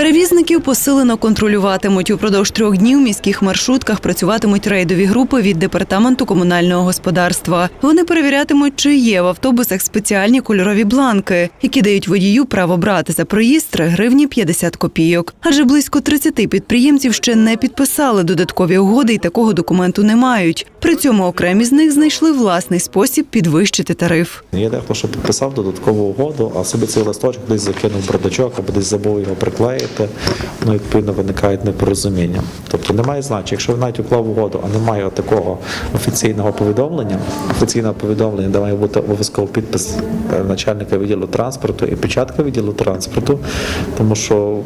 Перевізників посилено контролюватимуть. Упродовж трьох днів в міських маршрутках працюватимуть рейдові групи від департаменту комунального господарства. Вони перевірятимуть, чи є в автобусах спеціальні кольорові бланки, які дають водію право брати за проїзд 3 гривні 50 копійок. Адже близько 30 підприємців ще не підписали додаткові угоди і такого документу не мають. При цьому окремі з них знайшли власний спосіб підвищити тариф. Є дехто, що підписав додаткову угоду, а собі цей листочок десь закинув бардачок або десь забув його приклеїти. Ну, відповідно, виникають непорозуміння. Тобто немає значення, якщо ви навіть уклав угоду, а немає такого офіційного повідомлення, офіційне повідомлення, де має бути обов'язково підпис е, начальника відділу транспорту і печатка відділу транспорту, тому що.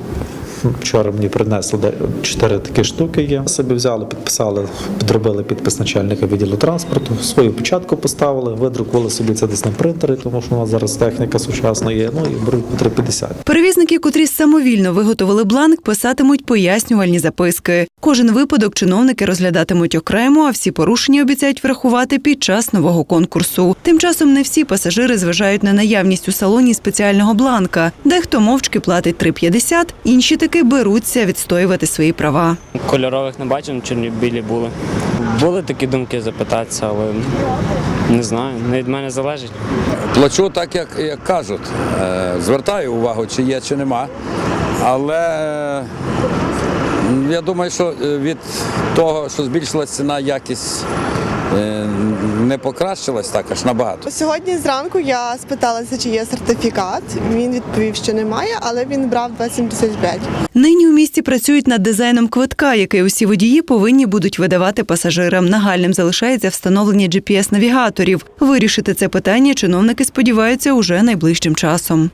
Вчора мені принесли чотири такі штуки. Є собі взяли, підписали, підробили підпис начальника відділу транспорту, свою печатку поставили, видрукували собі це десь на принтері, тому що у нас зараз техніка сучасна є. Ну і беруть по 3,50. Перевізники, котрі самовільно виготовили бланк, писатимуть пояснювальні записки. Кожен випадок чиновники розглядатимуть окремо, а всі порушення обіцяють врахувати під час нового конкурсу. Тим часом не всі пасажири зважають на наявність у салоні спеціального бланка. Дехто мовчки платить 3,50, інші таки беруться відстоювати свої права. Кольорових не бачив, чорні-білі були. Були такі думки запитатися, але не знаю, не від мене залежить. Плачу так, як, як кажуть. Е, Звертаю увагу, чи є, чи нема. Але я думаю, що е, від того, що збільшилася ціна, якість не покращилась так аж набагато. Сьогодні зранку я спиталася, чи є сертифікат. Він відповів, що немає, але він брав 2,75. Нині у місті працюють над дизайном квитка, який усі водії повинні будуть видавати пасажирам. Нагальним залишається встановлення GPS-навігаторів. Вирішити це питання чиновники сподіваються уже найближчим часом.